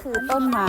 คือต้นไม้